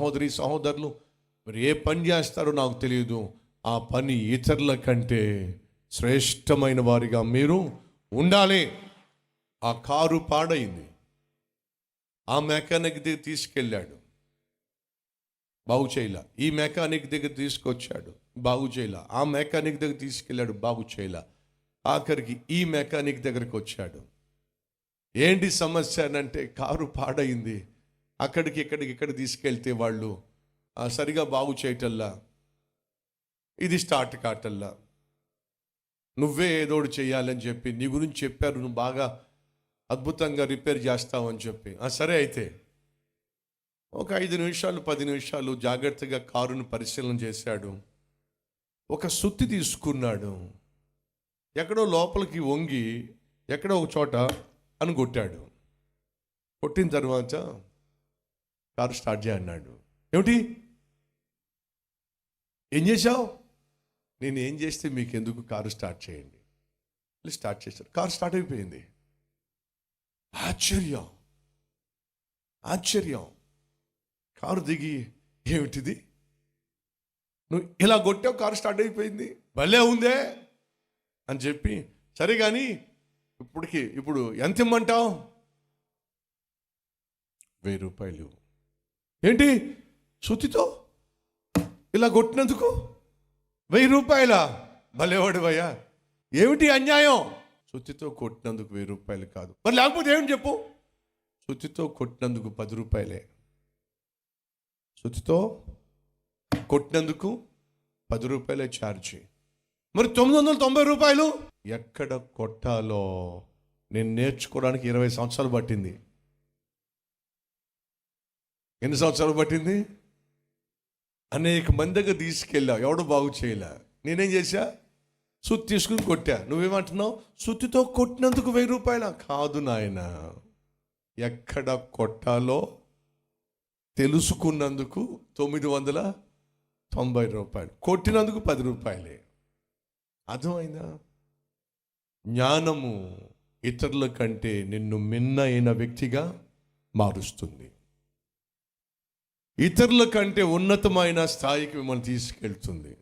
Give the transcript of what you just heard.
సహోదరి సహోదరులు మీరు ఏ పని చేస్తారో నాకు తెలియదు. ఆ పని ఇతరుల కంటే శ్రేష్టమైన వారిగా మీరు ఉండాలి. ఆ కారు పాడైంది. ఆ మెకానిక్ దగ్గర తీసుకెళ్ళాడు. బాగు చేయలా. ఈ మెకానిక్ దగ్గర తీసుకొచ్చాడు. బాగు చేయలా. ఆ మెకానిక్ దగ్గర తీసుకెళ్ళాడు. బాగు చేయలా. ఆఖరికి ఈ మెకానిక్ దగ్గరకు వచ్చాడు. ఏంటి సమస్య అంటే కారు పాడైంది. అక్కడికి ఇక్కడికి ఇక్కడ తీసుకెళ్తే వాళ్ళు సరిగా బాగు చేయటల్లా ఇది స్టార్ట్ కాటల్లా. నువ్వే ఏదోడు చేయాలని చెప్పి నీ గురించి చెప్పారు నువ్వు బాగా అద్భుతంగా రిపేర్ చేస్తావని చెప్పి. సరే అయితే. ఒక ఐదు నిమిషాలు పది నిమిషాలు జాగ్రత్తగా కారును పరిశీలన చేశాడు. ఒక సుత్తి తీసుకున్నాడు. ఎక్కడో లోపలికి వంగి ఎక్కడో ఒక చోట అని కొట్టాడు కొట్టిన తర్వాత కారు స్టార్ట్ చేయన్నాడు ఏమిటి? ఏం చేశావు? నేను ఏం చేస్తే మీకు ఎందుకు కారు స్టార్ట్ చేయండి? స్టార్ట్ చేశారు కారు స్టార్ట్ అయిపోయింది. ఆశ్చర్యం. ఆశ్చర్యం. కారు దిగి ఏమిటిది? నువ్వు ఇలా కొట్టావు కారు స్టార్ట్ అయిపోయింది. భలే ఉందే అని చెప్పి సరే కానీ ఇప్పటికి ఇప్పుడు ఎంత ఇమ్మంటావు? వెయ్యి రూపాయలు ఏంటి? శుతితో ఇలా కొట్టినందుకు? వెయ్యి రూపాయల? భలేవాడివయ్యా ఏమిటి అన్యాయం? శుతితో కొట్టినందుకు వెయ్యి రూపాయలు కాదు. మరి లేకపోతే ఏమిటి చెప్పు? శుతితో కొట్టినందుకు పది రూపాయలే. శుతితో కొట్టినందుకు పది రూపాయలే ఛార్జీ మరి తొమ్మిది వందల తొంభై రూపాయలు? ఎక్కడ కొట్టాలో? నేను నేర్చుకోవడానికి ఇరవై సంవత్సరాలు పట్టింది. ఎన్ని సంవత్సరాలు పట్టింది? అనేక మంది దగ్గర తీసుకెళ్ళా ఎవడు బాగు చేయలే. నేనేం చేశా? సుత్తి తీసుకుని కొట్టా. నువ్వేమంటున్నావు? సుత్తితో కొట్టినందుకు వెయ్యి రూపాయల? కాదు నాయన. ఎక్కడ కొట్టాలో తెలుసుకున్నందుకు తొమ్మిది వందల తొంభై రూపాయలు. కొట్టినందుకు పది రూపాయలే. అర్థమైందా? జ్ఞానము ఇతరుల కంటే నిన్ను మిన్న అయిన వ్యక్తిగా మారుస్తుంది. ఇతరుల కంటే ఉన్నతమైన స్థాయికి మిమ్మల్ని తీసుకెళ్తుంది.